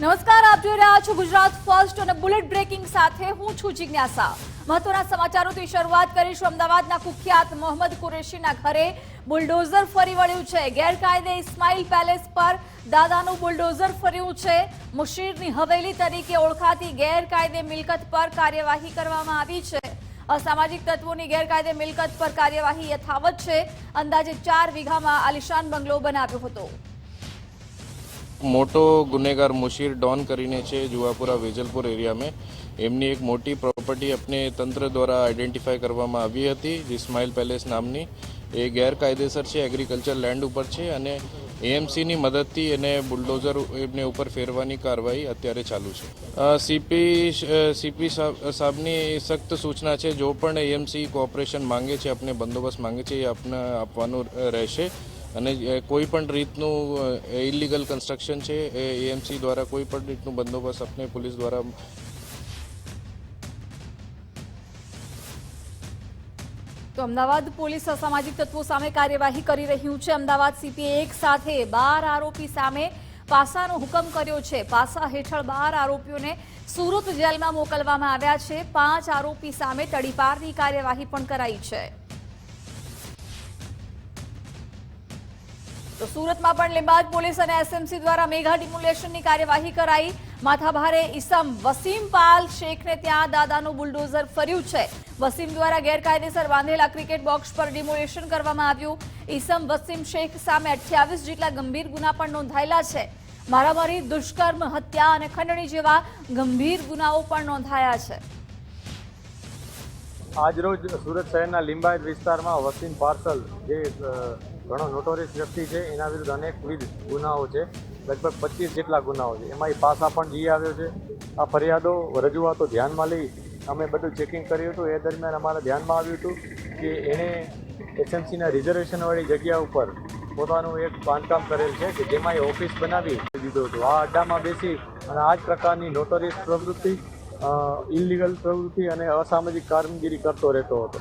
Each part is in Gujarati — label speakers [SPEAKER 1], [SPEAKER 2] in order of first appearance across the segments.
[SPEAKER 1] નમસ્કાર, આપ જોઈ રહ્યા છો ગુજરાત ફર્સ્ટ અને બુલેટ બ્રેકિંગ સાથે હું છું જિજ્ઞાસા. મહત્વના સમાચારોથી શરૂઆત કરીશું. અમદાવાદના કુખ્યાત મોહમ્મદ કુરેશીના ઘરે બુલડોઝર ફરી વળ્યું છે. ગેરકાયદે ઇસ્માઇલ પેલેસ પર દાદાનું બુલડોઝર ફર્યું છે. મુશીરની હવેલી તરીકે ઓળખાતી ગેરકાયદે મિલકત પર કાર્યવાહી કરવામાં આવી છે. અસામાજિક તત્વોની ગેરકાયદે મિલકત પર કાર્યવાહી યથાવત છે. અંદાજે ચાર વીઘામાં આલિશાન બંગલો બનાવ્યો હતો.
[SPEAKER 2] મોટો ગુનેગાર મુશીર ડોન કરીને છે જુવાપુરા વેજલપુર એરિયામાં. એમની એક મોટી પ્રોપર્ટી આપણે તંત્ર દ્વારા આઈડેન્ટિફાઈ કરવામાં આવી હતી. ઇસ્માઇલ પેલેસ નામની એ ગેરકાયદેસર છે, એગ્રીકલ્ચર લેન્ડ ઉપર છે અને એએમસીની મદદથી એને બુલડોઝર એમને ઉપર ફેરવાની કાર્યવાહી અત્યારે ચાલુ છે. સીપી સીપી સાહેબની સખ્ત સૂચના છે, જો પણ એએમસી કોઓપરેશન માંગે છે આપણે બંદોબસ્ત માંગે છે, એ આપને, આપવાનું રહેશે. અને કોઈ પણ રીતનું ઇલીગલ કન્સ્ટ્રક્શન છે, એ એએમસી દ્વારા કોઈ પણ રીતનું બંદોબસ્ત આપણે પોલીસ દ્વારા
[SPEAKER 1] તો અમદાવાદ પોલીસ અસામાજિક તત્વો સામે કાર્યવાહી કરી રહ્યું છે. અમદાવાદ સીપીએ એક સાથે બાર આરોપી સામે પાસાનો હુકમ કર્યો છે. પાસા હેઠળ બાર આરોપીઓને સુરત જેલમાં મોકલવામાં આવ્યા છે. પાંચ આરોપી સામે તડીપારની કાર્યવાહી પણ કરાઈ છે. તો સુરતમાં પણ લીંબાદ પોલીસ અને એસએમસી દ્વારા મેગા ડિમોલેશનની કાર્યવાહી કરાઈ. માથાભારે ઇસમ વસીમ પાલ શેખને ત્યાં દાદાનું બુલડોઝર ફર્યું છે. વસીમ દ્વારા ગેરકાયદેસર બાંધેલા ક્રિકેટ બોક્સ પર ડિમોલેશન કરવામાં આવ્યું. ઇસમ વસીમ શેખ સામે અઠ્યાવીસ જેટલા ગંભીર ગુના પણ નોંધાયેલા છે. મારામારી, દુષ્કર્મ, હત્યા અને ખંડણી જેવા ગંભીર ગુનાઓ પણ નોંધાયા છે.
[SPEAKER 3] આજરોજ સુરત શહેરના લિંબાયત વિસ્તારમાં વસીમ પાર્સલ જે ઘણો નોટોરિયસ વ્યક્તિ છે. એના વિરુદ્ધ અનેકવિધ ગુનાઓ છે. લગભગ પચીસ જેટલા ગુનાઓ છે. એમાં એ પાસા પણ જઈ આવ્યો છે. આ ફરિયાદો રજૂઆતો ધ્યાનમાં લઈ અમે બધું ચેકિંગ કર્યું હતું. એ દરમિયાન અમારા ધ્યાનમાં આવ્યું હતું કે એણે એસએમસીના રિઝર્વેશનવાળી જગ્યા ઉપર પોતાનું એક બાંધકામ કરેલ છે કે જેમાં એ ઓફિસ બનાવી દીધું હતું. આ અડ્ડામાં બેસી અને આ જ પ્રકારની નોટોરિયસ પ્રવૃત્તિ ઇલીગલ પ્રવૃત્તિ અને અસામાજિક કામગીરી કરતો રહેતો હતો.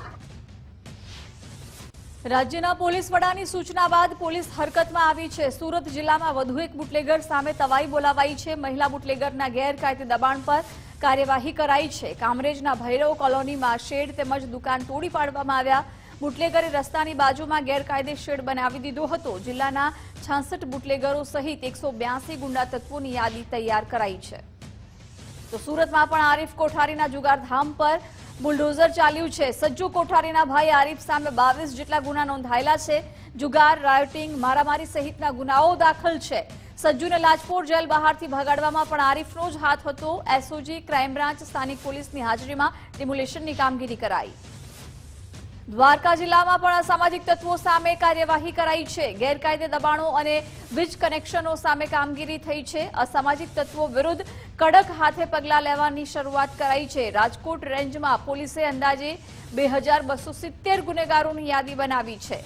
[SPEAKER 1] રાજ્યના પોલીસ વડાની સૂચના બાદ પોલીસ હરકતમાં આવી છે. સુરત જિલ્લામાં વધુ એક બુટલેગર સામે તવાઈ બોલાવાઈ છે. મહિલા બુટલેગરના ગેરકાયદે દબાણ પર કાર્યવાહી કરાઈ છે. કામરેજના ભૈરવ કોલોનીમાં શેડ તેમજ દુકાન તોડી પાડવામાં આવ્યા. બુટલેગરે રસ્તાની બાજુમાં ગેરકાયદે શેડ બનાવી દીધો હતો. જિલ્લાના છાસઠ બુટલેગરો સહિત એકસો બ્યાસી ગુંડા તત્વોની યાદી તૈયાર કરાઈ છે. તો સુરતમાં પણ આરીફ કોઠારીના જુગારધામ પર બુલડોઝર ચાલ્યું છે. સજ્જુ કોઠારીના ભાઈ આરીફ સામે બાવીસ જેટલા ગુના નોંધાયેલા છે. જુગાર, રાયોટિંગ, મારામારી સહિતના ગુનાઓ દાખલ છે. સજ્જુને લાજપોર જેલ બહારથી ભગાડવામાં પણ આરીફનો જ હાથ હતો. એસઓજી, ક્રાઇમ બ્રાન્ચ, સ્થાનિક પોલીસની હાજરીમાં ડિમોલેશનની કામગીરી કરાઈ. દ્વારકા જિલ્લામાં પણ અસામાજિક તત્વો સામે કાર્યવાહી કરાઈ છે. ગેરકાયદે દબાણો અને વીજ કનેક્શનો સામે કામગીરી થઈ છે. અસામાજિક તત્વો વિરુદ્ધ કડક હાથે પગલાં લેવાની શરૂઆત કરાઈ છે. રાજકોટ રેન્જમાં પોલીસે અંદાજે બે ગુનેગારોની યાદી બનાવી છે.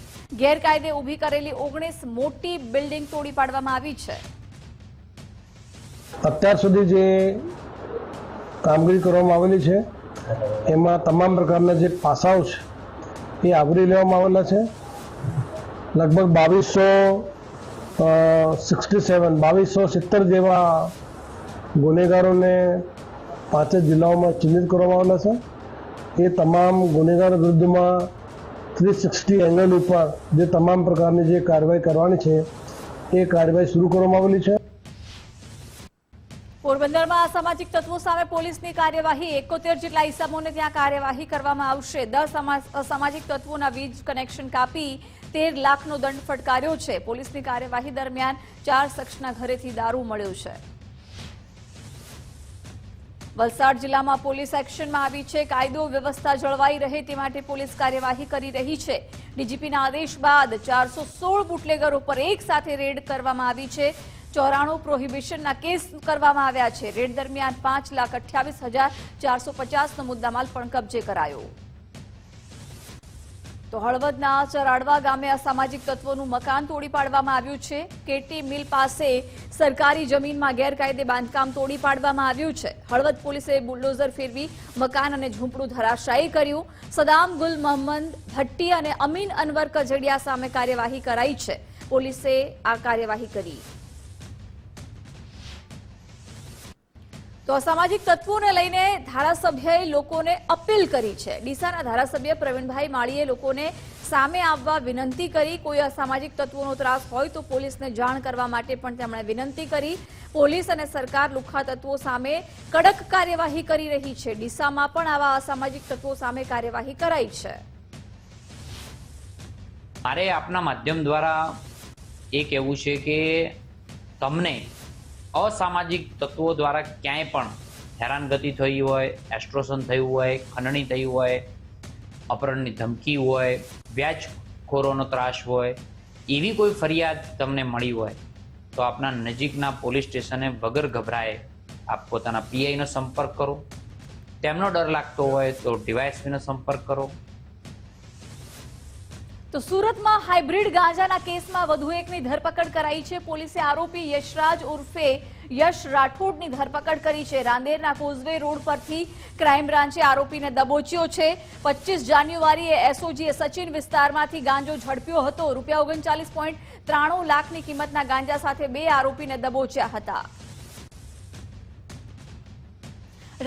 [SPEAKER 1] ગેરકાયદે ઊભી કરેલી ઓગણીસ મોટી બિલ્ડિંગ તોડી પાડવામાં આવી છે.
[SPEAKER 4] અત્યાર સુધી જે કામગીરી કરવામાં આવેલી છે, એમાં તમામ પ્રકારના જે પાસાઓ છે એ આવરી લેવામાં આવેલા છે. લગભગ બાવીસો સિક્સટી સેવન, બાવીસો સિત્તેર જેવા ગુનેગારોને પાંચ જ જિલ્લાઓમાં ચિહ્નિત કરવામાં આવેલા છે. એ તમામ ગુનેગારો વિરુદ્ધમાં થ્રી સિક્સટી એંગલ ઉપર જે તમામ પ્રકારની જે કાર્યવાહી કરવાની છે, એ કાર્યવાહી શરૂ કરવામાં આવેલી છે.
[SPEAKER 1] પોરબંદરમાં અસામાજિક તત્વો સામે પોલીસની કાર્યવાહી, એકોતેર જેટલા ઇસમોને ત્યાં કાર્યવાહી કરવામાં આવશે. દસ અસામાજિક તત્વોના વીજ કનેક્શન કાપી તેર લાખનો દંડ ફટકાર્યો છે. પોલીસની કાર્યવાહી દરમિયાન ચાર શખ્સના ઘરેથી દારૂ મળ્યો છે. વલસાડ જિલ્લામાં પોલીસ એક્શનમાં આવી છે. કાયદો વ્યવસ્થા જળવાઈ રહે તે માટે પોલીસ કાર્યવાહી કરી રહી છે. ડીજીપીના આદેશ બાદ ચારસો સોળ બુટલેગરો પર એક સાથે રેડ કરવામાં આવી છે. ચોરાણું પ્રોહિબિશનના કેસ કરવામાં આવ્યા છે. રેડ દરમિયાન પાંચ લાખ અઠ્યાવીસ હજાર ચારસો પચાસનો મુદ્દામાલ પણ કબજે કરાયો. તો હળવદના ચરાડવા ગામે અસામાજિક તત્વોનું મકાન તોડી પાડવામાં આવ્યું છે. કેટી મિલ પાસે સરકારી જમીનમાં ગેરકાયદે બાંધકામ તોડી પાડવામાં આવ્યું છે. હળવદ પોલીસે બુલડોઝર ફેરવી મકાન અને ઝૂંપડું ધરાશાયી કર્યું. સદામ ગુલ મોહમ્મદ ભટ્ટી અને અમીન અનવર કજડિયા સામે કાર્યવાહી કરાઈ છે. પોલીસે આ કાર્યવાહી કરી. તો અસામાજિક તત્વોને લઈને ધારાસભ્યએ લોકોને અપીલ કરી છે. ડીસાના ધારાસભ્ય પ્રવીણભાઈ માળીએ લોકોને સામે આવવા વિનંતી કરી. કોઈ અસામાજિક તત્વોનો ત્રાસ હોય તો પોલીસને જાણ કરવા માટે પણ તેમણે વિનંતી કરી. પોલીસ અને સરકાર લુખ્ખા તત્વો સામે કડક કાર્યવાહી કરી રહી છે. ડીસામાં પણ આવા અસામાજિક તત્વો સામે કાર્યવાહી કરાઈ છે.
[SPEAKER 5] મારે આપના માધ્યમ દ્વારા એ કહેવું છે કે તમને અસામાજિક તત્વો દ્વારા ક્યાંય પણ હેરાનગતિ થઈ હોય એસ્ટ્રોશન થયું હોય, ખંડણી થઈ હોય, અપહરણની ધમકી હોય, વ્યાજખોરોનો ત્રાસ હોય, એવી કોઈ ફરિયાદ તમને મળી હોય, તો આપના નજીકના પોલીસ સ્ટેશને વગર ગભરાએ આપ પોતાના પીઆઈનો સંપર્ક કરો. તેમનો ડર લાગતો હોય તો ડીવાયએસપીનો સંપર્ક કરો.
[SPEAKER 1] તો સુરતમાં હાઇબ્રિડ ગાંજાના કેસમાં વધુ એકની ધરપકડ કરાઈ છે. પોલીસે આરોપી યશરાજ ઉર્ફે યશ રાઠોડની ધરપકડ કરી છે. રાંદેરના કોઝવે રોડ પરથી ક્રાઇમ બ્રાન્ચે આરોપીને દબોચ્યો છે. પચીસ જાન્યુઆરીએ એસઓજીએ સચિન વિસ્તારમાંથી ગાંજો ઝડપ્યો હતો. રૂપિયા ઓગણચાલીસ પોઈન્ટ ત્રાણું લાખની કિંમતના ગાંજા સાથે બે આરોપીને દબોચ્યા હતા.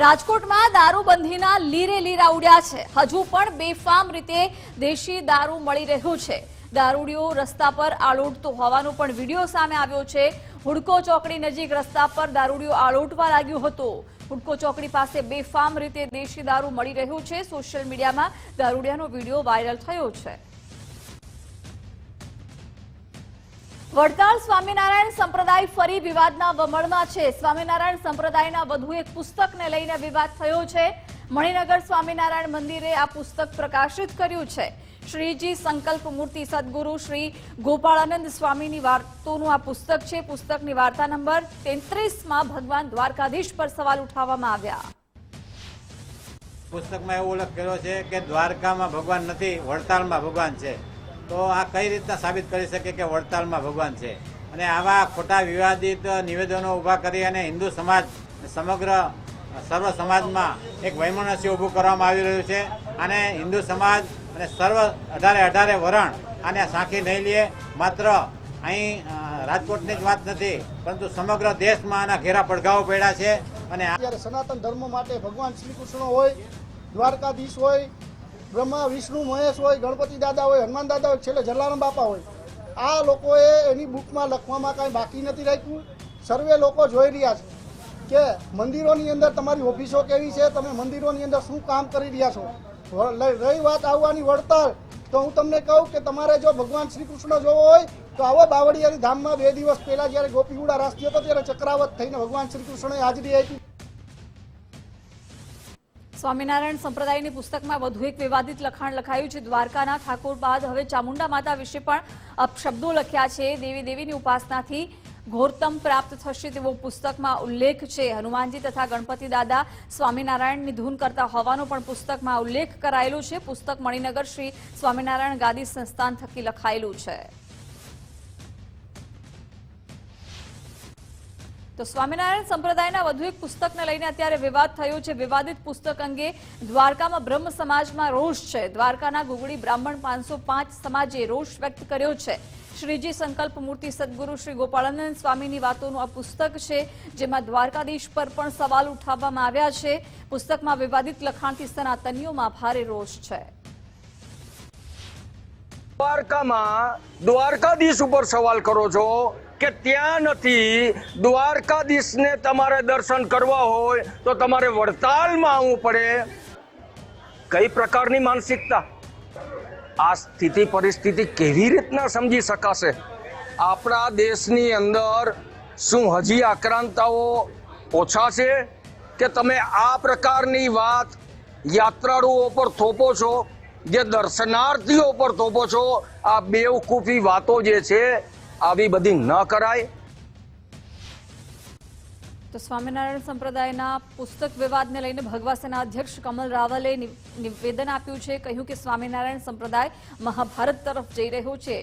[SPEAKER 1] રાજકોટમાં દારૂબંધીના લીરે લીરા ઉડ્યા છે. હજુ પણ બેફામ રીતે દેશી દારૂ મળી રહ્યો છે. દારૂડિયો રસ્તા પર આળોટતો હોવાનો પણ વીડિયો સામે આવ્યો છે. હુડકો ચોકડી નજીક રસ્તા પર દારૂડિયો આળોટવા લાગ્યો હતો. હુડકો ચોકડી પાસે બેફામ રીતે દેશી દારૂ મળી રહ્યો છે. સોશિયલ મીડિયામાં દારૂડિયાનો વીડિયો વાયરલ થયો છે. વડતાલ સ્વામિનારાયણ સંપ્રદાય ફરી વિવાદના વમળમાં છે. સ્વામિનારાયણ સંપ્રદાયના વધુ એક પુસ્તકને લઈને વિવાદ થયો છે. મણિનગર સ્વામિનારાયણ મંદિરે આ પુસ્તક પ્રકાશિત કર્યું છે. શ્રીજી સંકલ્પ મૂર્તિ સદગુરુ શ્રી ગોપાળાનંદ સ્વામીની વાર્તોનું આ પુસ્તક છે. પુસ્તકની વાર્તા નંબર તેત્રીસમાં ભગવાન દ્વારકાધીશ પર સવાલ ઉઠાવવામાં આવ્યા.
[SPEAKER 6] પુસ્તકમાં એવો ઉલ્લેખ કર્યો છે કે દ્વારકામાં ભગવાન નથી, વડતાલમાં ભગવાન છે. તો આ કઈ રીતના સાબિત કરી શકે કે વડતાલમાં ભગવાન છે? અને આવા ખોટા વિવાદિત નિવેદનો ઊભા કરી અને હિન્દુ સમાજ સમગ્ર સર્વ સમાજમાં એક વૈમનસ્ય ઊભું કરવામાં આવી રહ્યું છે અને હિન્દુ સમાજ અને સર્વ અઢારે અઢારે વરણ આને સાંખી નહીં લે. માત્ર અહીં રાજકોટની જ વાત નથી, પરંતુ સમગ્ર દેશમાં આના ઘેરા પડઘાઓ પડ્યા છે અને
[SPEAKER 7] સનાતન ધર્મ માટે ભગવાન શ્રી કૃષ્ણ હોય, દ્વારકાધીશ હોય બ્રહ્મા, વિષ્ણુ, મહેશ હોય, ગણપતિ દાદા હોય, હનુમાન દાદા હોય, છેલ્લે જલારામ બાપા હોય. આ લોકોએ એની બુકમાં લખવામાં કાંઈ બાકી નથી રાખ્યું. સર્વે લોકો જોઈ રહ્યા છે કે મંદિરોની અંદર તમારી ઓફિસો કેવી છે, તમે મંદિરોની અંદર શું કામ કરી રહ્યા છો? રહી વાત આવવાની વળતર તો હું તમને કહું કે તમારે જો ભગવાન શ્રી કૃષ્ણ જોવો હોય, તો આવો બાવળિયારી ધામમાં બે દિવસ પહેલાં જ્યારે ગોપીગુડા રાસ્તી હતો ત્યારે ચક્રાવત થઈને ભગવાન શ્રી કૃષ્ણએ હાજરી આપી.
[SPEAKER 1] સ્વામિનારાયણ સંપ્રદાયની પુસ્તકમાં વધુ એક વિવાદિત લખાણ લખાયું છે. દ્વારકાના ઠાકોર બાદ હવે ચામુંડા માતા વિશે પણ અપશબ્દો લખ્યા છે. દેવી દેવીની ઉપાસનાથી ઘોરતમ પ્રાપ્ત થશે તેવો પુસ્તકમાં ઉલ્લેખ છે. હનુમાનજી તથા ગણપતિ દાદા સ્વામિનારાયણની ધૂન કરતા હોવાનો પણ પુસ્તકમાં ઉલ્લેખ કરાયેલો છે. પુસ્તક મણિનગર શ્રી સ્વામિનારાયણ ગાદી સંસ્થાન થકી લખાયેલું છે. તો સ્વામિનારાયણ સંપ્રદાયના વધુ એક પુસ્તકને લઈને અત્યારે વિવાદ થયો છે. વિવાદિત પુસ્તક અંગે દ્વારકામાં બ્રહ્મ સમાજમાં રોષ છે. દ્વારકાના ગુગળી બ્રાહ્મણ પાંચસો પાંચ સમાજે રોષ વ્યક્ત કર્યો છે. શ્રીજી સંકલ્પ મૂર્તિ સદગુરુ શ્રી ગોપાળાનંદ સ્વામીની વાતોનું આ પુસ્તક છે, જેમાં દ્વારકાધીશ પર પણ સવાલ ઉઠાવવામાં આવ્યા છે. પુસ્તકમાં વિવાદિત લખાણથી સનાતનીઓમાં ભારે રોષ છે.
[SPEAKER 8] દ્વારકામાં દ્વારકાધીશ ઉપર સવાલ કરો છો. કે ત્યાં નથી, દ્વારકાધીશને તમારે દર્શન કરવા હોય તો તમારે વડતાલમાં આવવું પડે. કઈ પ્રકારની માનસિકતા? આ સ્થિતિ પરિસ્થિતિ કેવી રીતના સમજી શકાશે? આપણા દેશની અંદર શું હજી આક્રાંતાઓ ઓછા છે? કે તમે આ પ્રકારની વાત યાત્રાળુઓ પર થોપો છો, જે દર્શનાર્થીઓ પર થોપો છો? આ બેવકૂફી વાતો જે છે આવી બધી ન કરાય.
[SPEAKER 1] તો સ્વામિનારાયણ સંપ્રદાયના પુસ્તક વિવાદને લઈને ભગવા સેના અધ્યક્ષ કમલ રાવલે નિવેદન આપ્યું છે કહ્યું કે સ્વામિનારાયણ સંપ્રદાય મહાભારત તરફ જઈ રહ્યો છે.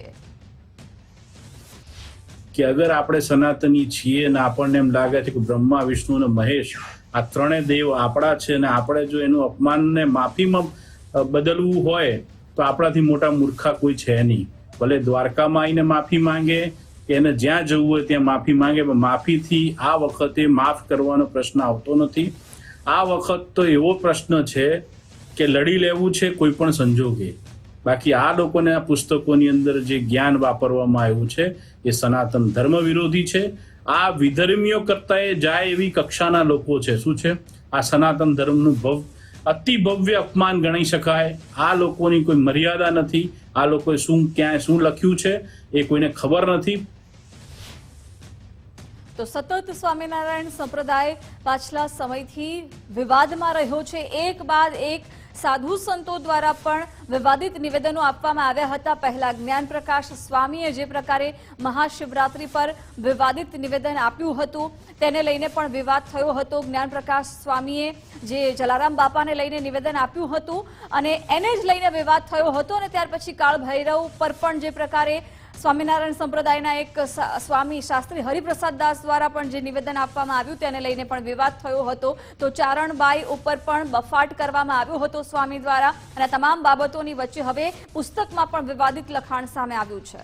[SPEAKER 9] કે અગર આપણે સનાતની છીએ ને આપણને એમ લાગે છે કે બ્રહ્મા વિષ્ણુ અને મહેશ આ ત્રણેય દેવ આપણા છે ને આપણે જો એનું અપમાનને માફીમાં બદલવું હોય તો આપણાથી મોટા મૂર્ખા કોઈ છે નહીં. ભલે દ્વારકામાં આવીને માફી માંગે, કે એને જ્યાં જવું હોય ત્યાં માફી માંગે, પણ માફીથી આ વખતે માફ કરવાનો પ્રશ્ન આવતો નથી. આ વખત તો એવો પ્રશ્ન છે કે લડી લેવું છે કોઈ પણ સંજોગે. બાકી આ લોકોને આ પુસ્તકોની અંદર જે જ્ઞાન વાપરવામાં આવ્યું છે, એ સનાતન ધર્મ વિરોધી છે. આ વિધર્મીઓ કરતા એ જાય એવી કક્ષાના લોકો છે. શું છે? આ સનાતન ધર્મનું ભવ અતિ ભવ્ય અપમાન ગણી શકાય. આ લોકોની કોઈ મર્યાદા નથી. આ લોકોએ શું, ક્યાંય શું લખ્યું છે એ કોઈને ખબર નથી.
[SPEAKER 1] તો સતત સ્વામિનારાયણ સંપ્રદાય પાછલા સમયથી વિવાદમાં રહ્યો છે. એક બાદ એક સાધુ સંતો દ્વારા પણ વિવાદિત નિવેદનો આપવામાં આવ્યા હતા. પહેલા જ્ઞાનપ્રકાશ સ્વામીએ જે પ્રકારે મહાશિવરાત્રી પર વિવાદિત નિવેદન આપ્યું હતું, તેને લઈને પણ વિવાદ થયો હતો. જ્ઞાનપ્રકાશ સ્વામીએ જે જલારામ બાપાને લઈને નિવેદન આપ્યું હતું અને એને જ લઈને વિવાદ થયો હતો અને ત્યાર પછી કાળ ભૈરવ પર પણ જે પ્રકારે સ્વામિનારાયણ સંપ્રદાયના એક સ્વામી શાસ્ત્રી હરિપ્રસાદ દાસ દ્વારા પણ જે નિવેદન આપવામાં આવ્યું તેને લઈને પણ વિવાદ થયો હતો. તો ચારણબાઈ ઉપર પણ બફાટ કરવામાં આવ્યો હતો સ્વામી દ્વારા. અને તમામ બાબતોની વચ્ચે હવે પુસ્તકમાં પણ વિવાદિત લખાણ સામે આવ્યું છે.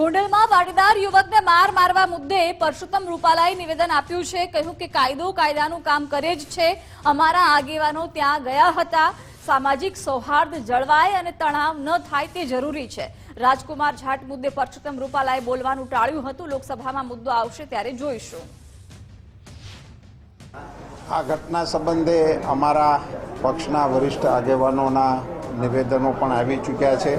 [SPEAKER 1] ગોંડલમાં પાટીદાર યુવકને માર મારવા મુદ્દે પરસોત્તમ રૂપાલાએ નિવેદન આપ્યું છે. કહ્યું કે કાયદો કાયદાનું કામ કરે જ છે. અમારા આગેવાનો ત્યાં ગયા હતા. સામાજિક સૌહાર્દ જળવાય અને તણાવ ન થાય તે જરૂરી છે. રાજકુમાર જાટ મુદ્દે પરસોત્તમ રૂપાલાએ બોલવાનું ટાળ્યું હતું. લોકસભામાં મુદ્દો આવશે ત્યારે જોઈશું.
[SPEAKER 10] આ ઘટના સંબંધે અમારા પક્ષના વરિષ્ઠ આગેવાનોના નિવેદનો પણ આવી ચૂક્યા છે.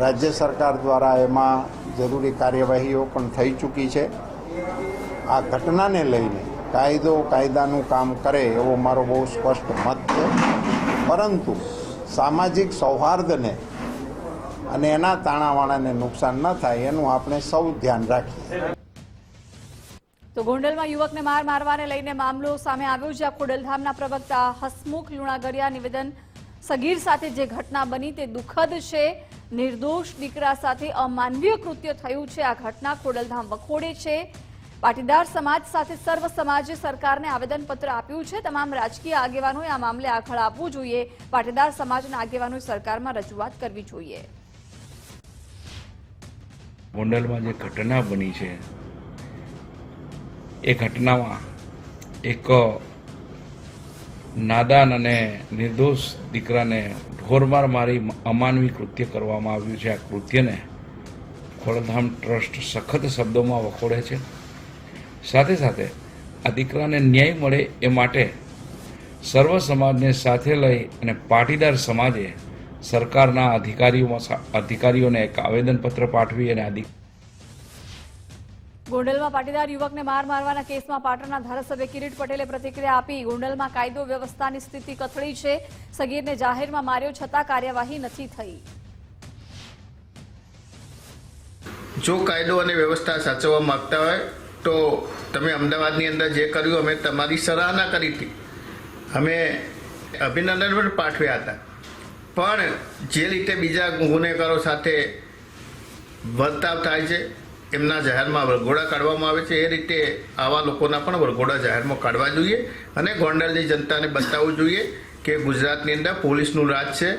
[SPEAKER 10] રાજ્ય સરકાર દ્વારા એમાં જરૂરી કાર્યવાહીઓ પણ થઈ ચૂકી છે. આ ઘટનાને લઈને કાયદો કાયદાનું કામ કરે એવો મારો બહુ સ્પષ્ટ મત છે. પરંતુ સામાજિક સૌહાર્દને અને એના તાણાવાણાને નુકસાન ન થાય એનું આપણે સૌ ધ્યાન રાખીએ.
[SPEAKER 1] તો ગોંડલમાં યુવકને માર મારવાને લઈને મામલો સામે આવ્યો જ્યાં ખોડલધામના પ્રવક્તા હસમુખ લુણાગરિયા નિવેદન સગીર સાથે જે ઘટના બની તે દુઃખદ છે. નિર્દોષ દીકરા સાથે અમાનવીય કૃત્ય થયું છે. આ ઘટના ખોડલધામ વખોડે છે. પાટીદાર સમાજ સાથે સર્વ સમાજે સરકારને આવેદનપત્ર આપ્યું છે. તમામ રાજકીય આગેવાનોએ આ મામલે આખળ આપવું જોઈએ. પાટીદાર સમાજના આગેવાનોએ સરકારમાં રજૂઆત કરવી જોઈએ.
[SPEAKER 11] ગોંડલમાં જે ઘટના બની છે, એ ઘટનામાં એક નાદાન અને નિર્દોષ દીકરાને ઢોરમાર મારી અમાનવી કૃત્ય કરવામાં આવ્યું છે. આ કૃત્યને ખોડધામ ટ્રસ્ટ સખત શબ્દોમાં વખોડે છે. સાથે સાથે આ દીકરાને ન્યાય મળે એ માટે સર્વ સમાજને સાથે લઈ અને પાટીદાર સમાજે સરકારના અધિકારીઓમાં અધિકારીઓને એક આવેદનપત્ર પાઠવી અને આ
[SPEAKER 1] ગોંડલમાં પાટીદાર યુવકને માર મારવાના કેસમાં પાટણના ધારાસભ્ય કિરીટ પટેલે પ્રતિક્રિયા આપી. ગોંડલમાં કાયદો વ્યવસ્થાની સ્થિતિ કથળી છે. સગીરને જાહેરમાં માર્યો છતાં કાર્યવાહી નથી થઈ.
[SPEAKER 12] જો કાયદો અને વ્યવસ્થા સાચવવા માંગતા હોય, તો તમે અમદાવાદની અંદર જે કર્યું, અમે તમારી સરાહના કરી હતી. અમે અભિનંદન પણ પાઠવ્યા હતા. પણ જે રીતે બીજા ગુનેગારો સાથે વર્તાવ થાય છે એમના જાહેરમાં વરઘોડા કાઢવામાં આવે છે. એ રીતે આવા લોકોના પણ વરઘોડા જાહેરમાં કાઢવા જોઈએ અને ગોંડલની જનતાને બતાવવું જોઈએ કે ગુજરાતની અંદર પોલીસનું રાજ છે.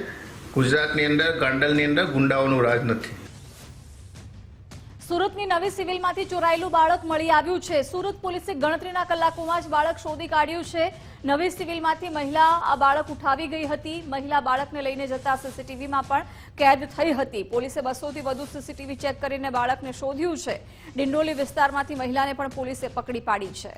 [SPEAKER 12] ગુજરાતની અંદર, ગોંડલની અંદર ગુંડાઓનું રાજ નથી.
[SPEAKER 1] સુરતની નવી સિવિલમાંથી ચોરાયેલું બાળક મળી આવ્યું છે. સુરત પોલીસે ગણતરીના કલાકોમાં જ બાળક શોધી કાઢ્યું છે. નવી સિવિલમાંથી મહિલા આ બાળક ઉઠાવી ગઈ હતી મહિલા બાળકને લઈને જતા સીસીટીવીમાં પણ કેદ થઈ હતી પોલીસે બસોથી વધુ સીસીટીવી ચેક કરીને બાળકને શોધ્યું છે ડિંડોલી વિસ્તારમાંથી મહિલાને પણ પોલીસે પકડી પાડી છે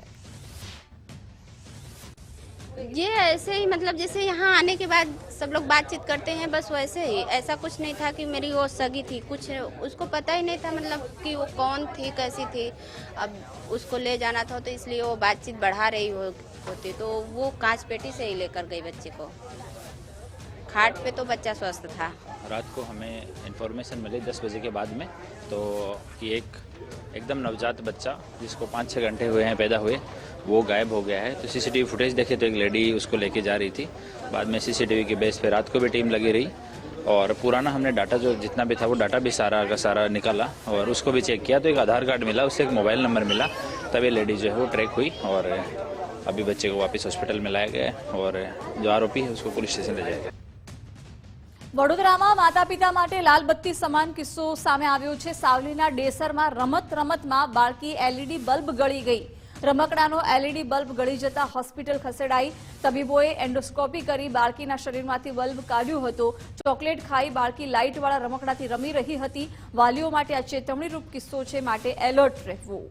[SPEAKER 13] ये ऐसे ही मतलब जैसे यहाँ आने के बाद सब लोग बातचीत करते हैं बस वैसे ही ऐसा कुछ नहीं था कि मेरी वो सगी थी कुछ उसको पता ही नहीं था मतलब कि वो कौन थी कैसी थी अब उसको ले जाना था तो इसलिए वो बातचीत बढ़ा रही हो, होती तो वो कांच पेटी से ही लेकर गई बच्चे को। खाट पे तो बच्चा स्वस्थ था।
[SPEAKER 14] रात को हमें इन्फॉर्मेशन मिली दस बजे के बाद में तो कि एक एकदम नवजात बच्चा, जिसको पाँच छः घंटे हुए हैं पैदा हुए, वो गायब हो गया है। तो सीसीटीवी फुटेज देखे तो एक लेडी उसको लेके जा रही थी। बाद में सीसीटीवी के बेस पे रात को भी टीम लगी रही। और पुराना हमने डाटा जो जितना भी था, वो डाटा भी सारा का सारा निकाला और उसको भी चेक किया। तो एक आधार कार्ड मिला, उससे एक मोबाइल नंबर मिला। तब ये लेडी जो है वो ट्रैक हुई और अभी बच्चे को वापस हॉस्पिटल में लाया गया है और जो आरोपी है उसको पुलिस स्टेशन ले जाया गया
[SPEAKER 1] વડોદરામાં માતા પિતા માટે લાલબત્તી સમાન કિસ્સો સામે આવ્યો છે સાવલીના ડેસરમાં રમત રમતમાં બાળકી એલઈડી બલ્બ ગળી ગઈ રમકડાનો એલઈડી બલ્બ ગળી જતા હોસ્પિટલ ખસેડાઈ તબીબોએ એન્ડોસ્કોપી કરી બાળકીના શરીરમાંથી બલ્બ કાઢ્યો હતો ચોકલેટ ખાઈ બાળકી લાઇટવાળા રમકડાથી રમી રહી હતી વાલીઓ માટે આ ચેતવણીરૂપ કિસ્સો છે માટે એલર્ટ રહેવું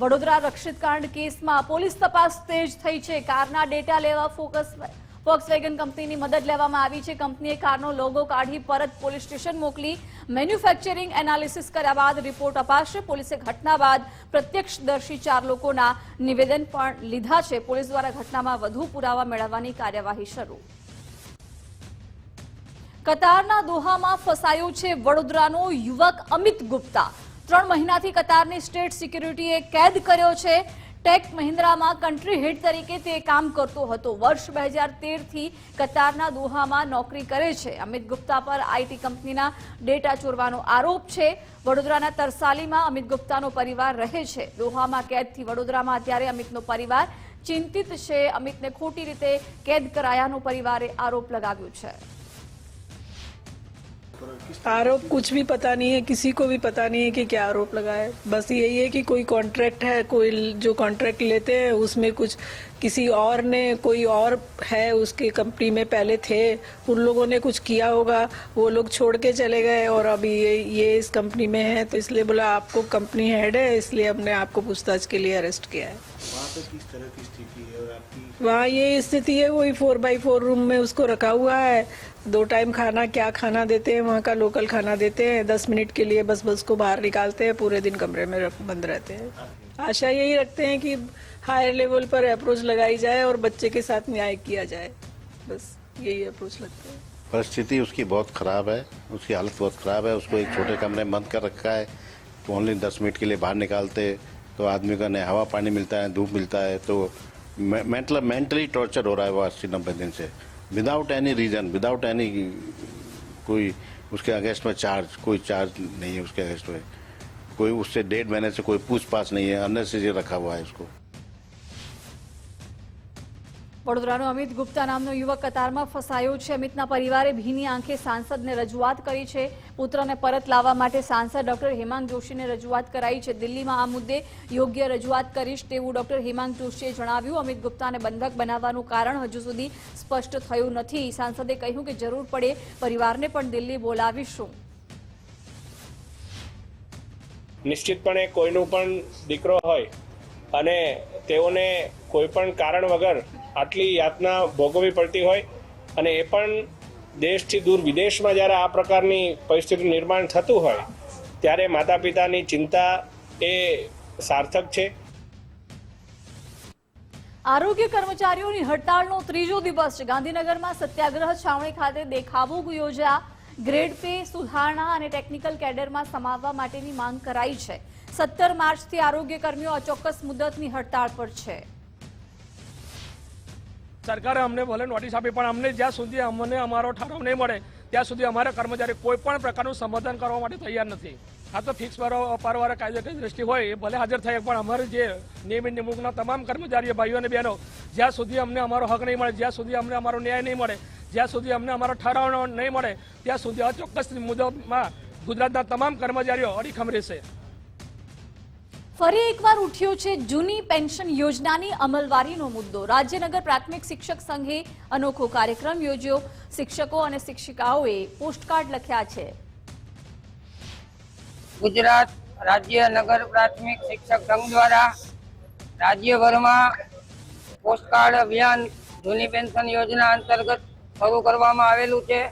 [SPEAKER 1] વડોદરા રક્ષિતકાંડ કેસમાં પોલીસ તપાસ તેજ થઈ છે. કારના ડેટા લેવા ફોકસ ફોક્સવેગન કંપનીની મદદ લેવામાં આવી છે. કંપનીએ કારનો લોગો કાઢી પરત પોલીસ સ્ટેશન મોકલી મેન્યુફેક્ચરિંગ એનાલિસિસ કર્યા બાદ રિપોર્ટ અપાશે. પોલીસે ઘટના બાદ પ્રત્યક્ષદર્શી ચાર લોકોના નિવેદન પણ લીધા છે. પોલીસ દ્વારા ઘટનામાં વધુ પુરાવા મેળવવાની કાર્યવાહી શરૂ. કતારના દોહામાં ફસાયો છે વડોદરાનો યુવક અમિત ગુપ્તા. ત્રણ મહિનાથી કતારની સ્ટેટ સિક્યુરિટીએ કેદ કર્યો છે. ટેક મહિન્દ્રામાં કન્ટ્રી હેડ તરીકે તે કામ કરતો હતો. વર્ષ બે હજાર તેરથી કતારના દોહામાં નોકરી કરે છે. અમિત ગુપ્તા પર આઈટી કંપનીના ડેટા ચોરવાનો આરોપ છે. વડોદરાના તરસાલીમાં અમિત ગુપ્તાનો પરિવાર રહે છે. દોહામાં કેદથી વડોદરામાં અત્યારે અમિતનો પરિવાર ચિંતિત છે. અમિતને ખોટી રીતે કેદ કરાયાનો પરિવારે આરોપ લગાવ્યો છે.
[SPEAKER 15] आरोप कुछ भी पता नहीं है किसी को भी पता नहीं है कि क्या आरोप लगा है। बस यही है कि कोई कॉन्ट्रैक्ट है कोई जो कॉन्ट्रैक्ट लेते हैं उसमें कुछ किसी और ने कोई और है उसके कंपनी में पहले थे उन लोगों ने कुछ किया होगा वो लोग छोड़ के चले गए और अभी ये ये इस कंपनी में है तो इसलिए बोला आपको कंपनी हेड है इसलिए हमने आपको पूछताछ के लिए अरेस्ट किया है। वहाँ ये स्थिति है वही फोर बाई फोर रूम में उसको रखा हुआ है दो टाइम खाना, क्या खाना देते हैं, वहाँ का लोकल खाना देते हैं, दस मिनट के लिए बस बस को बाहर निकालते हैं, पूरे दिन कमरे में रख- बंद रहते हैं। आशा यही रखते हैं कि हायर लेवल पर अप्रोच लगाई जाए और बच्चे के साथ न्याय किया जाए। बस यही अप्रोच लगता है।
[SPEAKER 16] परिस्थिति उसकी बहुत ख़राब है, उसकी हालत बहुत ख़राब है, उसको एक छोटे कमरे में बंद कर रखा है तो ओनली दस मिनट के लिए बाहर निकालते तो आदमी का न हवा पानी मिलता है, धूप मिलता है तो मेंटल मेंटली टॉर्चर हो रहा है वो अस्सी नब्बे दिन से। Without any reason without any कोई उसके अगेंस्ट में चार्ज कोई चार्ज नहीं है उसके अगेंस्ट में। कोई उससे डेढ़ महीने से कोई पूछ पाछ नहीं है अननेसेसरी रखा हुआ है उसको।
[SPEAKER 1] વડોદરાનો અમિત ગુપ્તા નામનો યુવક કતારમાં ફસાયો છે. અમિતના પરિવારે ભીની આંખે સાંસદને રજૂઆત કરી છે. પુત્રને પરત લાવવા માટે સાંસદ ડોક્ટર હેમાંગ જોશીને રજૂઆત કરાઈ છે. દિલ્હીમાં આ મુદ્દે યોગ્ય રજૂઆત કરીશ તેવું ડોક્ટર હેમાંગ જોશીએ જણાવ્યું. અમિત ગુપ્તાને બંધક બનાવવાનું કારણ હજુ સુધી સ્પષ્ટ થયું નથી. સાંસદે કહ્યું કે જરૂર પડે પરિવારને પણ દિલ્હી બોલાવીશું.
[SPEAKER 17] નિશ્ચિતપણે કોઈનું પણ દીકરો હોય અને તેઓને કોઈ પણ કારણ વગર આટલી યાતના ભોગવવી પડતી હોય અને એ પણ દેશથી દૂર વિદેશમાં જ્યારે આ પ્રકારની પરિસ્થિતિનું નિર્માણ થતું હોય, ત્યારે માતા પિતાની ચિંતા એ સાર્થક છે.
[SPEAKER 1] આરોગ્ય કર્મચારીઓની હડતાળનો ત્રીજો દિવસ છે. ગાંધીનગરમાં સત્યાગ્રહ છાવણી ખાતે દેખાવો યોજ્યા. ગ્રેડ પે સુધારણા અને ટેકનિકલ કેડરમાં સમાવવા માટેની માંગ કરાઈ છે. સત્તર માર્ચથી આરોગ્ય કર્મીઓ અચોક્કસ મુદતની હડતાળ પર છે.
[SPEAKER 17] સરકારે અમને ભલે નોટિસ આપી, પણ અમને જ્યાં સુધી અમને અમારો ઠરાવ નહીં મળે, ત્યાં સુધી અમારા કર્મચારી કોઈ પણ પ્રકારનું સમાધાન કરવા માટે તૈયાર નથી. આ તો ફિક્સ પરવાળા કાયદાકીય દ્રષ્ટિ હોય, એ ભલે હાજર થાય, પણ અમારે જે નિયમિત નિમણૂકના તમામ કર્મચારીઓ, ભાઈઓ અને બહેનો, જ્યાં સુધી અમને અમારો હક નહીં મળે, જ્યાં સુધી અમને અમારો ન્યાય નહીં મળે, જ્યાં સુધી અમને અમારો ઠરાવ નહીં મળે, ત્યાં સુધી અચોક્કસ મુજબમાં ગુજરાતના તમામ કર્મચારીઓ અડીખમ રહેશે.
[SPEAKER 1] ફરી એકવાર ઉઠ્યો છે જૂની પેન્શન યોજનાની અમલવારીનો મુદ્દો. રાજ્યનગર પ્રાથમિક શિક્ષક સંઘે અનોખો કાર્યક્રમ યોજ્યો. શિક્ષકો અને શિક્ષિકાઓએ પોસ્ટકાર્ડ લખ્યા છે.
[SPEAKER 18] ગુજરાત રાજ્ય નગર પ્રાથમિક શિક્ષક સંઘ દ્વારા રાજ્યભરમાં પોસ્ટકાર્ડ અભિયાન જૂની પેન્શન યોજના અંતર્ગત શરૂ કરવામાં આવેલું છે.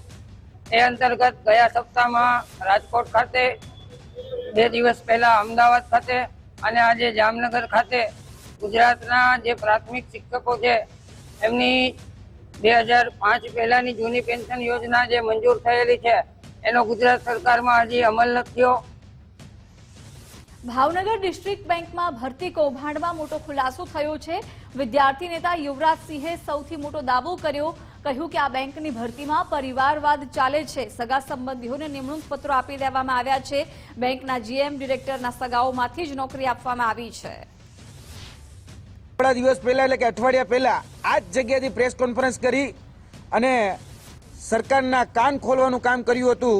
[SPEAKER 18] એ અંતર્ગત ગયા સપ્તાહમાં રાજકોટ ખાતે બે દિવસ પહેલા અમદાવાદ ખાતે અને આજે જામનગર ખાતે ગુજરાતના જે પ્રાથમિક શિક્ષકો છે, એમની બે હજાર પાંચ પહેલાની જૂની પેન્શન યોજના જે મંજૂર થયેલી છે, એનો ગુજરાત સરકારમાં હજી અમલ નથી
[SPEAKER 1] ભાવનગર ડિસ્ટ્રિક્ટ બેંકમાં ભરતી કૌભાંડમાં મોટો ખુલાસો થયો છે. વિદ્યાર્થી નેતા યુવરાજસિંહે સૌથી મોટો દાવો કર્યો કહ્યું કે આ બેંકની ભરતીમાં પરિવારવાદ ચાલે છે. સગા સંબંધીઓને નિમણૂક પત્રો આપી દેવામાં આવ્યા છે. બેંકના જીએમ ડિરેક્ટરના સગાઓમાંથી જ નોકરી આપવામાં આવી છે.
[SPEAKER 19] થોડા દિવસ પહેલા એટલે કે અઠવાડિયા પહેલા આ જ જગ્યાથી પ્રેસ કોન્ફરન્સ કરી અને સરકારના કાન ખોલવાનું કામ કર્યું હતું,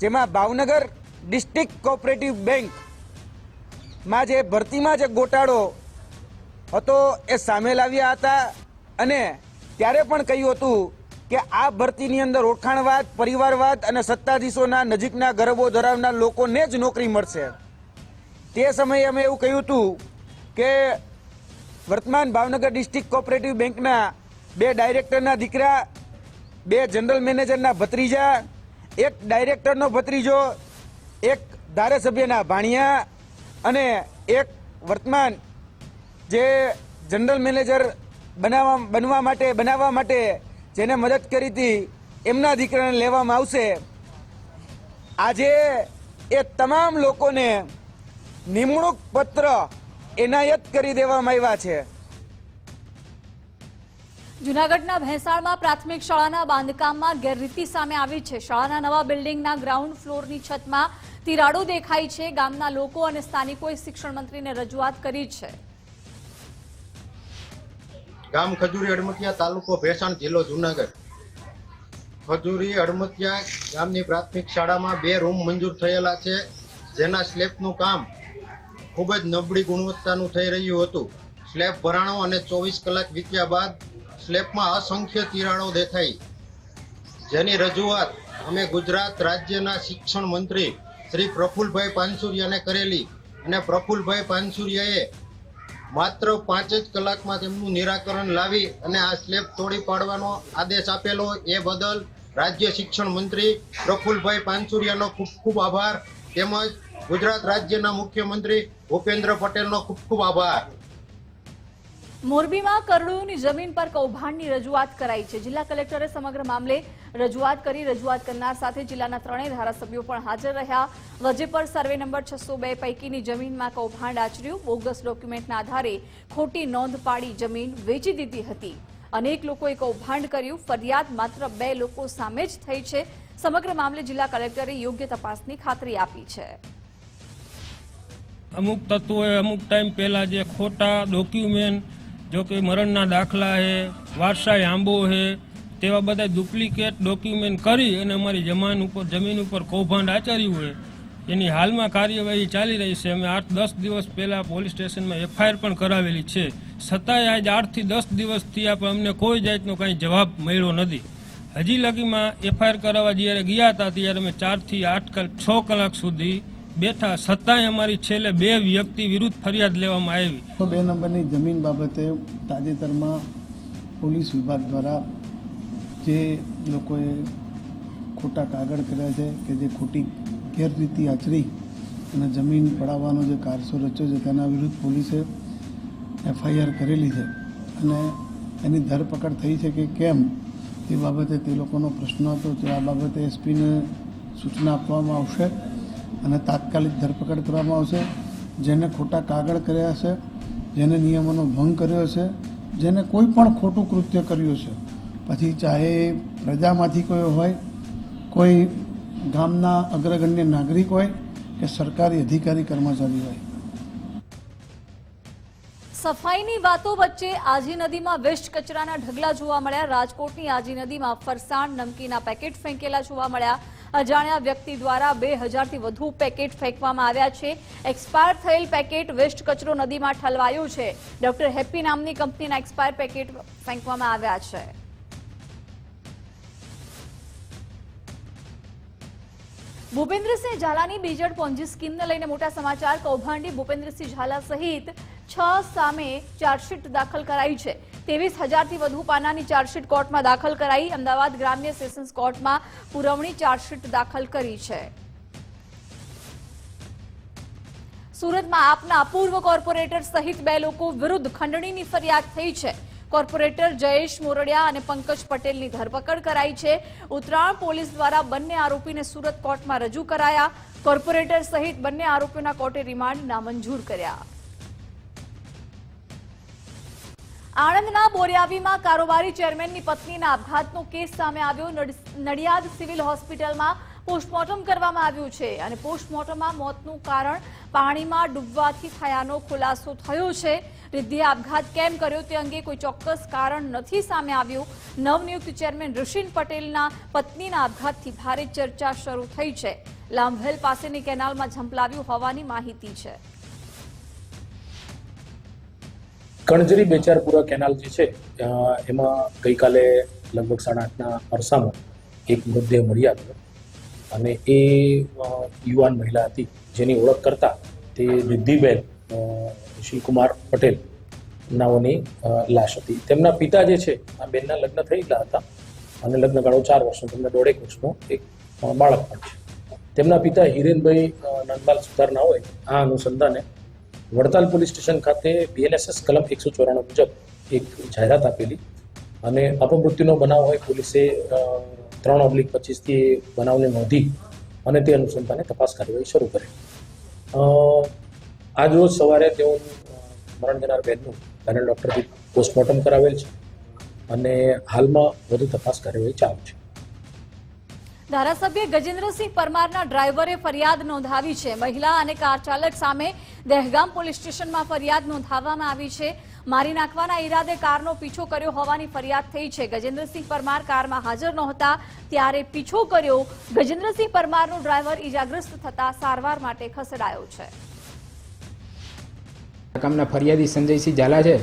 [SPEAKER 19] જેમાં ભાવનગર ડિસ્ટ્રિક્ટ કોઓપરેટિવ બેંકમાં જે ભરતીમાં જે ગોટાળો હતો એ સામે લાવ્યા હતા અને ત્યારે પણ કહ્યું હતું કે આ ભરતીની અંદર ઓળખાણવાદ, પરિવારવાદ અને સત્તાધીશોના નજીકના ગરબો ધરાવનાર લોકોને જ નોકરી મળશે. તે સમયે અમે એવું કહ્યું હતું કે વર્તમાન ભાવનગર ડિસ્ટ્રિક્ટ કોઓપરેટિવ બેંકના બે ડાયરેક્ટરના દીકરા, બે જનરલ મેનેજરના ભત્રીજા, એક ડાયરેક્ટરનો ભત્રીજો, એક ધારાસભ્યના ભાણિયા અને એક વર્તમાન જે જનરલ મેનેજર બનાવવા બનવા માટે, બનાવવા માટે જેને મદદ કરી હતી, એમના દીકરાને લેવામાં આવશે. આજે એ તમામ લોકોને નિમણૂક પત્ર એનાયત કરી દેવામાં આવ્યા છે.
[SPEAKER 1] જૂનાગઢના ભેંસાળમાં પ્રાથમિક શાળાના બાંધકામમાં ગેરરીતિ સામે આવી છે. શાળાના નવા બિલ્ડિંગના ગ્રાઉન્ડ ફ્લોરની છતમાં તિરાડો દેખાઈ છે. ગામના લોકો અને સ્થાનિકોએ શિક્ષણ મંત્રીને રજૂઆત કરી છે.
[SPEAKER 20] ગામ ખજૂરી અડમતિયા તાલુકો ભેસાણ જિલ્લો જુનાગઢ. ખજૂરી અડમતિયા ગામની પ્રાથમિક શાળામાં બે રૂમ મંજૂર થયેલા છે, જેના સ્લેબનું કામ ખૂબ જ નબળી ગુણવત્તાનું થઈ રહ્યું હતું. સ્લેબ ભરાણો અને ચોવીસ કલાક વીત્યા બાદ સ્લેબમાં અસંખ્ય તિરાડો દેખાઈ. જેની રજૂઆત અમે ગુજરાત રાજ્યના શિક્ષણ મંત્રી શ્રી પ્રફુલભાઈ પાનસુરિયાને કરેલી અને પ્રફુલભાઈ પાનસુરિયાએ માત્ર પાંચ જ કલાકમાં તેમનું નિરાકરણ લાવી અને આ સ્લેબ તોડી પાડવાનો આદેશ આપેલો એ બદલ રાજ્ય શિક્ષણ મંત્રી પ્રફુલભાઈ પાનસુરિયાનો ખૂબ ખૂબ આભાર. તેમજ ગુજરાત રાજ્યના મુખ્યમંત્રી ભૂપેન્દ્ર પટેલનો ખૂબ ખૂબ આભાર.
[SPEAKER 1] મોરબીમાં કરોડોની જમીન પર કૌભાંડની રજૂઆત કરાઈ છે. જિલ્લા કલેક્ટરે સમગ્ર મામલે રજૂઆત કરી, રજૂઆત કરનાર સાથે જિલ્લાના ત્રણેય ધારાસભ્યો પણ હાજર રહ્યા. વજેપર સર્વે નંબર છસો બે પૈકીની જમીનમાં કૌભાંડ આચર્યું. બોગસ ડોક્યુમેન્ટના આધારે ખોટી નોંધ પાડી જમીન વેચી દીધી હતી. અનેક લોકોએ કૌભાંડ કર્યું. ફરિયાદ માત્ર બે લોકો સામે જ થઈ છે. સમગ્ર મામલે જિલ્લા કલેક્ટરે યોગ્ય તપાસની ખાતરી આપી છે.
[SPEAKER 21] અમુક તત્વોએ અમુક ટાઈમ પહેલા જે ખોટા ડોક્યુમેન્ટ જો કે મરણના દાખલા છે વારસાઈ આંબો છે તેવા બધા ડુપ્લિકેટ ડોક્યુમેન્ટ કરી અને અમારી જમાન ઉપર, જમીન ઉપર કૌભાંડ આચર્યું હોય એની હાલમાં કાર્યવાહી ચાલી રહી છે. અમે આઠ, દસ દિવસ પહેલાં પોલીસ સ્ટેશનમાં એફઆઈઆર પણ કરાવેલી છે. છતાંય આજ આઠથી દસ દિવસથી આપણે પણ અમને કોઈ જાતનો કાંઈ જવાબ મળ્યો નથી. હજી લગીમાં એફઆઈઆર કરાવવા જ્યારે ગયા હતા, ત્યારે અમે ચારથી આઠ કલાક, છ કલાક સુધી બેઠા છતાંય અમારી છેલ્લે બે વ્યક્તિ વિરુદ્ધ ફરિયાદ લેવામાં આવી.
[SPEAKER 22] તો બે નંબરની જમીન બાબતે તાજેતરમાં પોલીસ વિભાગ દ્વારા જે લોકોએ ખોટા કાગળ કર્યા છે કે જે ખોટી ગેરરીતિ આચરી અને જમીન પડાવવાનો જે કારસો રચ્યો છે તેના વિરુદ્ધ પોલીસે એફઆઈઆર કરેલી છે. અને એની ધરપકડ થઈ છે કે કેમ એ બાબતે તે લોકોનો પ્રશ્ન હતો. તો આ બાબતે એસપીને સૂચના આપવામાં આવશે. અને તાત્કાલિક ધરપકડ કરવામાં આવશે. જેને ખોટા કાગળ કર્યા છે, જેને નિયમોનો ભંગ કર્યો છે, જેને કોઈ પણ ખોટું કૃત્ય કર્યું છે. પછી ચાહે પ્રજામાંથી કોઈ હોય, કોઈ ગામના અગ્રગણ્ય નાગરિક હોય કે સરકારી અધિકારી કર્મચારી હોય.
[SPEAKER 1] સફાઈની વાતો વચ્ચે આજી નદીમાં વેસ્ટ કચરાના ઢગલા જોવા મળ્યા. રાજકોટની આજી નદીમાં ફરસાણ, નમકીના પેકેટ ફેંકેલા જોવા મળ્યા. અજાણ્યા વ્યક્તિ દ્વારા બે હજારથી વધુ પેકેટ ફેંકવામાં આવ્યા છે. એક્સપાયર થયેલ પેકેટ વેસ્ટ કચરો નદીમાં ઠલવાયો છે. ડોક્ટર હેપી નામની કંપનીના એક્સપાયર પેકેટ ફેંકવામાં આવ્યા છે. ભૂપેન્દ્રસિંહ ઝાલાની બીજેડ પોન્જી સ્કીમને લઈને મોટા સમાચાર. કૌભાંડી ભૂપેન્દ્રસિંહ ઝાલા સહિત છ સામે ચાર્જશીટ દાખલ કરાઈ છે. ત્રેવીસ હજારથી વધુ પાનાની ચાર્જશીટ કોર્ટમાં દાખલ કરાઈ. અમદાવાદ ગ્રામ્ય સેશન્સ કોર્ટમાં પુરવણી ચાર્જશીટ દાખલ કરી છે. સુરતમાં આપના પૂર્વ કોર્પોરેટર સહિત બે લોકો વિરુદ્ધ ખંડણીની ફરિયાદ થઈ છે. કોર્પોરેટર જયેશ મોરડિયા અને પંકજ પટેલની ધરપકડ કરાઈ છે. ઉત્તરાયણ પોલીસ દ્વારા બંને આરોપીને સુરત કોર્ટમાં રજૂ કરાયા. કોર્પોરેટર સહિત બંને આરોપીઓના કોર્ટે રિમાન્ડ નામંજૂર કર્યા. આણંદના બોરિયાવીમાં કારોબારી ચેરમેનની પત્નીના આપઘાતનો કેસ સામે આવ્યો. નડ- નડિયાદ સિવિલ હોસ્પિટલમાં પોસ્ટમોર્ટમ કરવામાં આવ્યું છે અને પોસ્ટમોર્ટમમાં મોતનું કારણ પાણીમાં ડૂબવાથી થયાનો ખુલાસો થયો છે. રિદ્ધિએ આપઘાત કેમ કર્યો તે અંગે કોઈ ચોક્કસ કારણ નથી સામે આવ્યું. નવનિયુક્ત ચેરમેન ઋષિન પટેલના પત્નીના આપઘાતથી ભારે ચર્ચા શરૂ થઈ છે. લાંભેલ પાસેની કેનાલમાં ઝંપલાવ્યું હોવાની માહિતી છે.
[SPEAKER 23] કણજરી બેચારપુરા કેનાલ જે છે એમાં ગઈકાલે લગભગ સાડા આઠના અરસામાં એક મૃતદેહ મળી આવ્યો અને એ યુવાન મહિલા હતી, જેની ઓળખ કરતા તે રિદ્ધિબેન શિવકુમાર પટેલ નાઓની લાશ હતી. તેમના પિતા જે છે, આ બેનના લગ્ન થયેલા હતા અને લગ્નગાળો ચાર વર્ષનો, તેમના દોઢેક વર્ષનો એક બાળક પણ છે. તેમના પિતા હિરેનભાઈ નંદલાલ સુધારના હોય, આ અનુસંધાને વડતાલ પોલીસ સ્ટેશન ખાતે બીએનએસએસ કલમ એકસો ચોરાણું મુજબ એક જાહેરાત આપેલી અને અપમૃત્યુનો બનાવ હોય પોલીસે ત્રણ ઓબ્લિક પચીસથી બનાવને નોંધી અને તે અનુસંધાને તપાસ કાર્યવાહી શરૂ કરી. આજરોજ સવારે તેઓ મરણ જનાર બહેનનું પેનલ ડૉક્ટરથી પોસ્ટમોર્ટમ કરાવેલ છે અને હાલમાં વધુ તપાસ કાર્યવાહી ચાલુ છે.
[SPEAKER 1] ધારાસભ્ય ગજેન્દ્રસિંહ પરમારના ડ્રાઈવરે ફરિયાદ નોંધાવી છે. મહિલા અને કાર ચાલક સામે દહેગામ પોલીસ સ્ટેશનમાં ફરિયાદ નોંધાવવામાં આવી છે. મારી નાખવાના ઈરાદે કારનો પીછો કર્યો હોવાની ફરિયાદ થઈ છે. ગજેન્દ્રસિંહ પરમાર કારમાં હાજર નહોતા ત્યારે પીછો કર્યો ગજેન્દ્રસિંહ પરમારનો ડ્રાઈવર ઈજાગ્રસ્ત થતા સારવાર માટે ખસેડાયો છે.
[SPEAKER 24] ફરિયાદી સંજયસિંહ ઝાલા છે.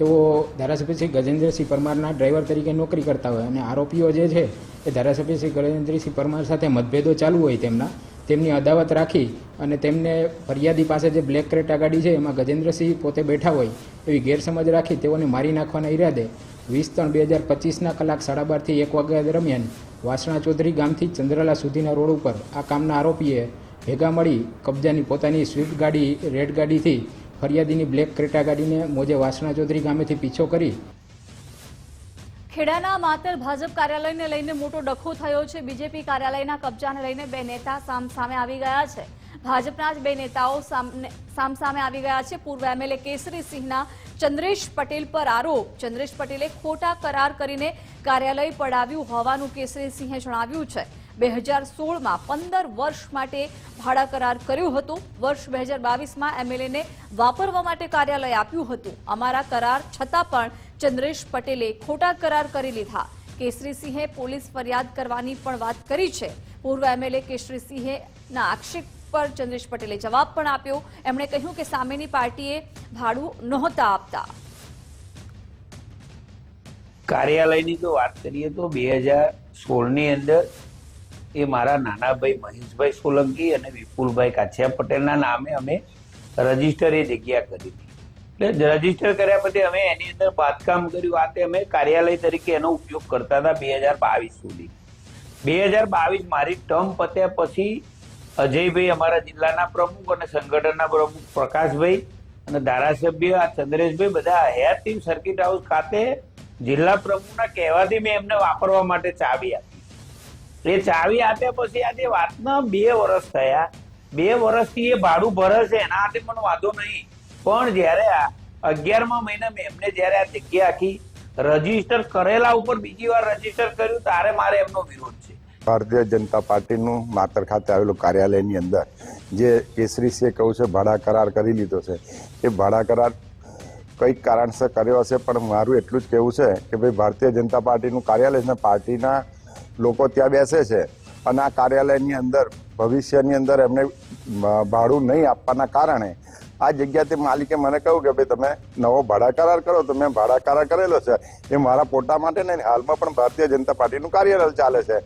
[SPEAKER 24] તેઓ ધારાસભ્ય શ્રી ગજેન્દ્રસિંહ પરમારના ડ્રાઈવર તરીકે નોકરી કરતા હોય અને આરોપીઓ જે છે એ ધારાસભ્ય શ્રી ગજેન્દ્રસિંહ પરમાર સાથે મતભેદો ચાલુ હોય તેમના. તેમની અદાવત રાખી અને તેમને ફરિયાદી પાસે જે બ્લેક ક્રેટા ગાડી છે એમાં ગજેન્દ્રસિંહ પોતે બેઠા હોય એવી ગેરસમજ રાખી તેઓને મારી નાખવાના ઈરાદે વીસ ત્રણ બે હજાર પચીસના કલાક સાડા બારથી એક વાગ્યા દરમિયાન વાસણા ચૌધરી ગામથી ચંદ્રલા સુધીના રોડ ઉપર આ કામના આરોપીએ ભેગા મળી કબજાની પોતાની સ્વિફ્ટ ગાડી, રેડ ગાડીથી ફરિયાદીની બ્લેક ક્રેટા ગાડીને મોજે વાસણા ચૌધરી ગામેથી પીછો કરી.
[SPEAKER 1] ખેડાના માતર ભાજપ કાર્યાલયને લઈને મોટો ડખો થયો છે. બીજેપી કાર્યાલયના કબજાને લઈને બે નેતા સામસામે આવી ગયા છે. ભાજપના જ બે નેતાઓ સામસામે આવી ગયા છે. પૂર્વ એમએલએ કેસરી સિંહના ચંદ્રેશ પટેલ પર આરોપ. ચંદ્રેશ પટેલે ખોટા કરાર કરીને કાર્યાલય પડાવ્યું હોવાનું કેસરી સિંહે જણાવ્યું છે. બે હજાર સોળમાં પંદર વર્ષ માટે ભાડા કરાર કર્યો હતો. વર્ષ બે હજાર બાવીસમાં એમએલએને વાપરવા માટે કાર્યાલય આપ્યું હતું. અમારા કરાર છતાં પણ ચંદ્રેશ પટેલે ખોટા કરાર કરી લીધા. કેસરીસિંહે પોલીસ ફરિયાદ કરવાની પણ વાત કરી છે. પૂર્વ એમએલએ કેસરીસિંહે ના આક્ષેપ પર ચંદ્રેશ પટેલે જવાબ પણ આપ્યો. એમણે કહ્યું કે સામેની પાર્ટીએ ભાડું નહોતા આપતા.
[SPEAKER 25] કાર્યાલયની તો વાત કરીએ તો બે હજાર સોળની અંદર એ મારા નાનાભાઈ મહેશભાઈ સોલંકી અને વિપુલભાઈ કાછિયા પટેલના નામે અમે રજિસ્ટર એ જગ્યા કરી હતી. એટલે રજિસ્ટર કર્યા પછી અમે એની અંદર બાંધકામ કર્યું. આ તે અમે કાર્યાલય તરીકે એનો ઉપયોગ કરતા હતા બે હજાર બાવીસ સુધી. બે હજાર બાવીસ મારી ટર્મ પત્યા પછી અજયભાઈ અમારા જિલ્લાના પ્રમુખ અને સંગઠનના પ્રમુખ પ્રકાશભાઈ અને ધારાસભ્ય આ ચંદ્રેશભાઈ બધા હયાતી સર્કિટ હાઉસ ખાતે જિલ્લા પ્રમુખના કહેવાથી મેં એમને વાપરવા માટે ચાવી આપી. એ ચાવી આપ્યા પછી આજે વાતના બે વર્ષ થયા. બે વર્ષથી એ ભાડું ભરે છે, એના હાથે પણ વાંધો નહીં. પણ જ્યારે અગિયારમા મહિના મેં એમને જ્યારે આ જગ્યા આખી રજિસ્ટર કરેલા ઉપર બીજી વાર રજિસ્ટર કર્યું ત્યારે મારે એમનો વિરોધ છે.
[SPEAKER 26] ભારતીય જનતા પાર્ટીનું માતર ખાતે આવેલું કાર્યાલયની અંદર જે કેસરીસિંહે કહ્યું છે, ભાડા કરાર કરી લીધો છે. એ ભાડા કરાર કંઈક કારણસર કર્યો હશે, પણ મારું એટલું જ કહેવું છે કે ભાઈ, ભારતીય જનતા પાર્ટીનું કાર્યાલય છે પાર્ટીના લોકો ત્યાં બેસે છે અને આ કાર્યાલયની અંદર, ભવિષ્યની અંદર એમને ભાડું નહીં આપવાના કારણે આ જગ્યાથી માલિકે મને કહ્યું કે, ભાઈ, તમે નવો ભાડા કરાર કરો. તો મેં ભાડા કરાર કરેલો છે. એ મારા પોતા માટે નહીં, હાલમાં પણ ભારતીય જનતા પાર્ટીનું કાર્યાલય ચાલે છે.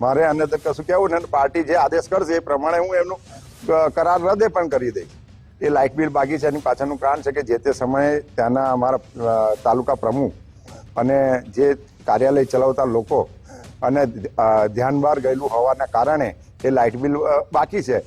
[SPEAKER 26] મારે આને તો કશું કહેવું ને પાર્ટી જે આદેશ કરશે એ પ્રમાણે હું એમનું કરાર રદે પણ કરી દઈશ. એ લાઇટ બિલ બાકી છે, એની પાછળનું કારણ છે કે જે તે સમયે ત્યાંના અમારા તાલુકા પ્રમુખ અને જે કાર્યાલય ચલાવતા લોકો અને ધ્યાન બહાર ગયેલું હોવાના કારણે એ લાઇટ બિલ બાકી છે.